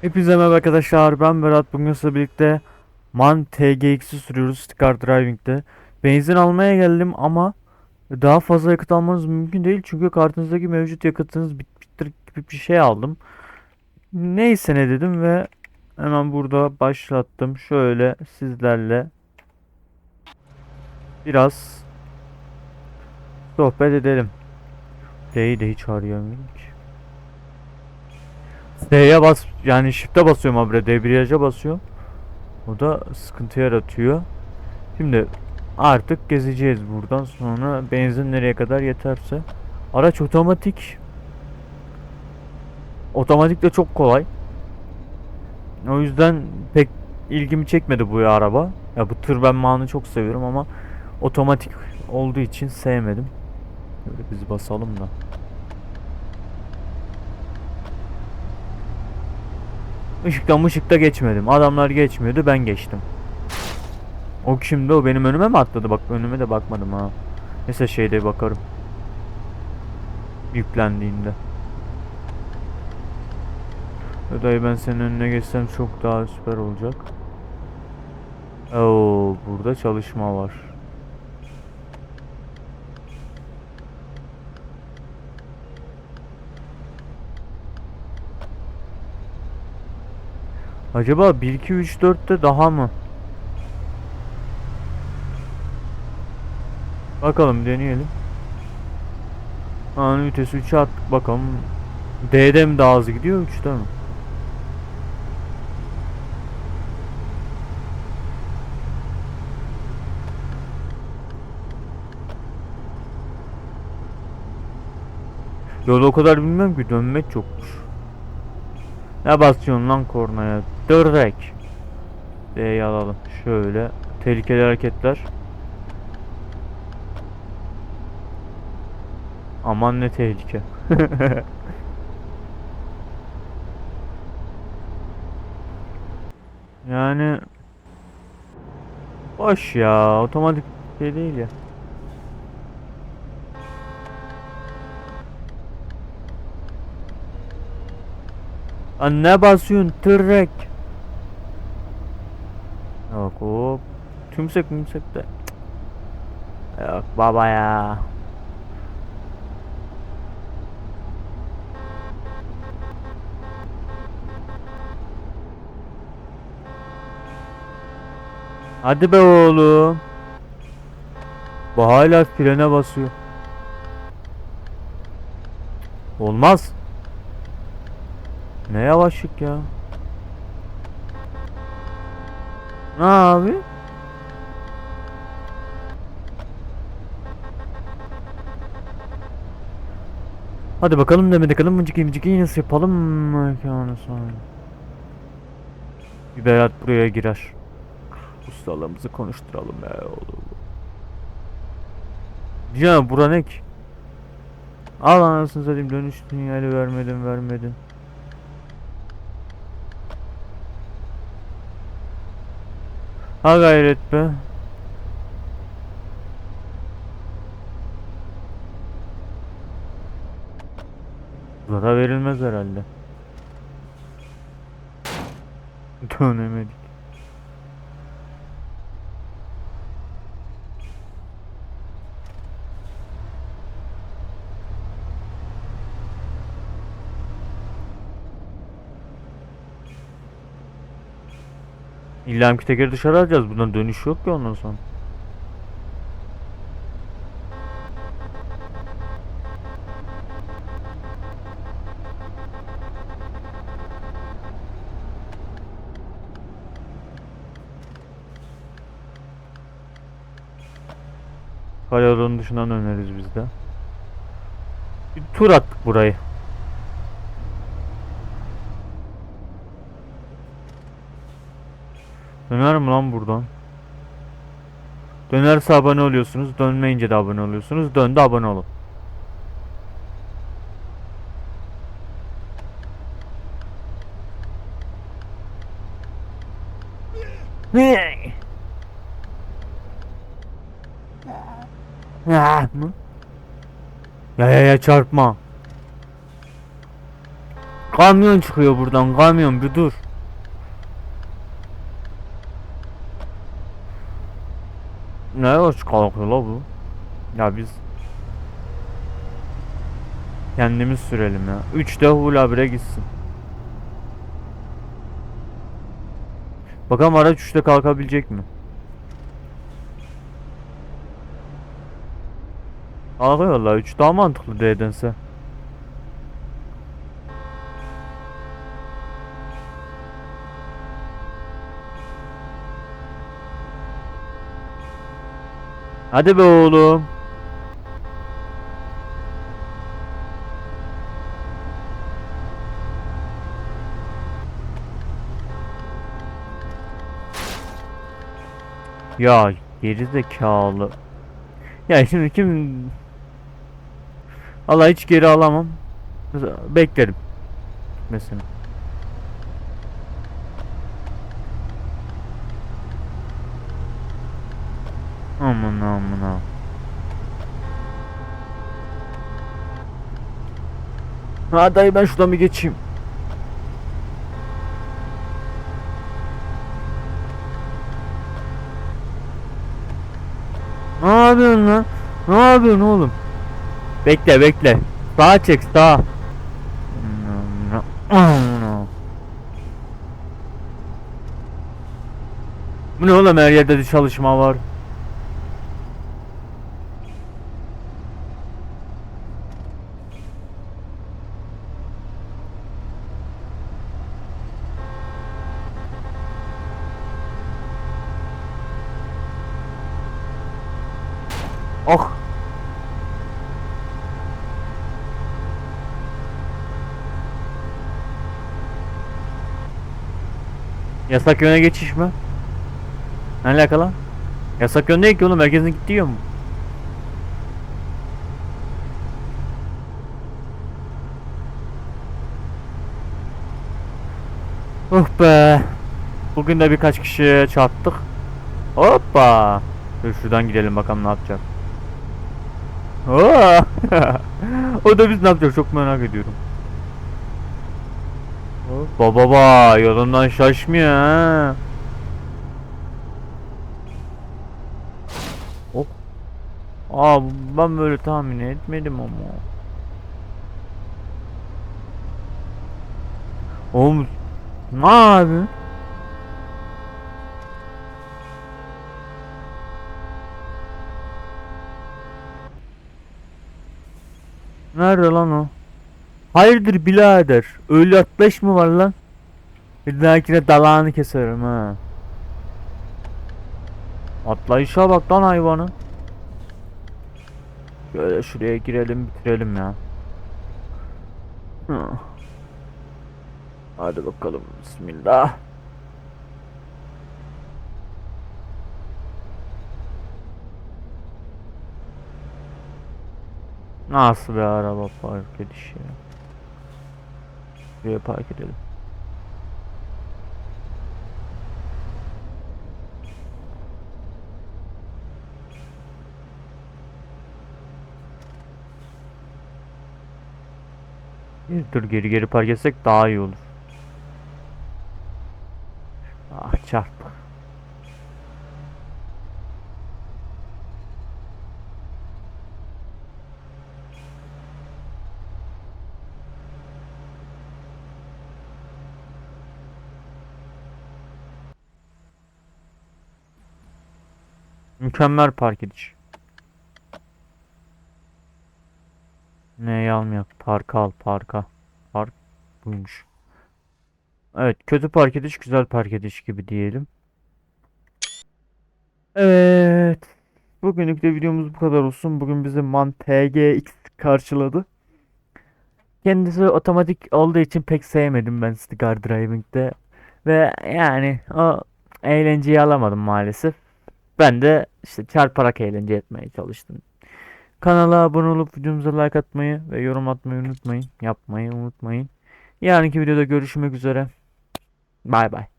Hepinize merhaba arkadaşlar ben Berat. Bugün sizle birlikte MAN TGX'i sürüyoruz Star Driving'de. Benzin almaya geldim ama daha fazla yakıt almanız mümkün değil çünkü kartınızdaki mevcut yakıtınız bitmiştir gibi bir şey aldım. Neyse ne dedim ve hemen burada başlattım. Şöyle sizlerle Biraz sohbet edelim. D'yi de hiç arayamıyorum D'ye bas yani shift'e basıyorum habire debriyaja basıyorum. O da sıkıntı yaratıyor. Şimdi artık gezeceğiz buradan sonra benzin nereye kadar yeterse. Araç otomatik. Otomatik de çok kolay. O yüzden pek ilgimi çekmedi bu araba. Ya bu tır ben manı çok seviyorum ama otomatik olduğu için sevmedim. Böyle biz basalım da. Işıktan ışıkta geçmedim. Adamlar geçmiyordu ben geçtim. O kimdi o benim önüme mi atladı? Bak önüme de bakmadım ha. Neyse şeyde bakarım. Yüklendiğinde. Dayı ben senin önüne geçsem çok daha süper olacak. Oo burada çalışma var. Acaba 1 2 3 4'te daha mı? Bakalım deneyelim. Ani vitesi 3'e attık bakalım. D'de mi daha hızlı gidiyor 3'te mi? Yolu o kadar bilmiyorum ki dönmek çokmuş. Ne basıyorsun lan kornaya? Dörrek. D'yi alalım. Şöyle. Tehlikeli hareketler. Aman ne tehlike. yani boş ya. Otomatik şey değil ya. Lan ne basıyorsun tırrek? Yok hop. Tümsek mümsek de. Yok baba ya. Hadi be oğlum. Bu hala frene basıyor. Olmaz. Ne yavaşlık ya. Ne abi? Hadi bakalım Demet bakalım mıcık mıcık nasıl yapalım mekanı sonra. Bir Berat buraya girer. Ustalığımızı konuşturalım ya oğlum. Ya bura ne ki? Al anasını satayım dönüş sinyali vermedin vermedin. Ha gayret be. Zara verilmez herhalde. Dönemedik. İlla ki tekeri dışarı alacağız. Buradan dönüş yok ki ondan sonra. Yolunun dışından döneriz biz de. Bir tur attık burayı. Döner mi lan buradan? Dönerse abone oluyorsunuz. Dönmeyince de abone oluyorsunuz. Döndü abone olun. Ya ya ya çarpma. Kamyon çıkıyor buradan kamyon bir dur. Ne hoş kalkıyor la bu? Ya biz kendimiz sürelim ya. 3'te hula bire gitsin. Bakalım araç 3'te kalkabilecek mi? Kalkıyor valla 3 daha mantıklı D'dense. Hadi be oğlum. Ya geri zekalı. Ya şimdi kim Allah hiç geri alamam. Beklerim. Mesela. Aman aman aman. Ha dayı ben şuradan bir geçeyim. Ne yapıyorsun lan? Ne yapıyorsun oğlum? Bekle bekle. Sağa çek sağa. Bu ne oğlum her yerde de çalışma var. Yasak yöne geçiş mi? Ne alakalı? Yasak yön değil ki oğlum herkesin gittiği yön mu? Oh be. Bugün de birkaç kişiye çarptık. Hoppa. Dur şuradan gidelim bakalım ne yapacak. Oo. o da biz ne yapacak çok merak ediyorum. Baba baba yolundan şaşmıyor ha. Hop. Aa ben böyle tahmin etmedim ama. Oğlum ne abi? Nerede lan o? Hayırdır birader? Öyle atlaş mı var lan? Bir dahakine dalağını keserim ha. Atlayışa bak lan hayvanı. Şöyle şuraya girelim bitirelim ya. Hadi bakalım bismillah. Nasıl bir araba park edişi ya? Buraya park edelim. Dur geri geri park etsek daha iyi olur. Mükemmel park ediş. Ne almayak? Parka al parka. Park buymuş. Evet kötü park ediş güzel park ediş gibi diyelim. Evet. Bugünlük de videomuz bu kadar olsun. Bugün bizi MAN TGX karşıladı. Kendisi otomatik olduğu için pek sevmedim ben Sticker Driving'de. Ve yani o eğlenceyi alamadım maalesef. Ben de işte çarparak eğlence etmeye çalıştım. Kanala abone olup videomuza like atmayı ve yorum atmayı unutmayın. Yapmayı unutmayın. Yarınki videoda görüşmek üzere. Bay bay.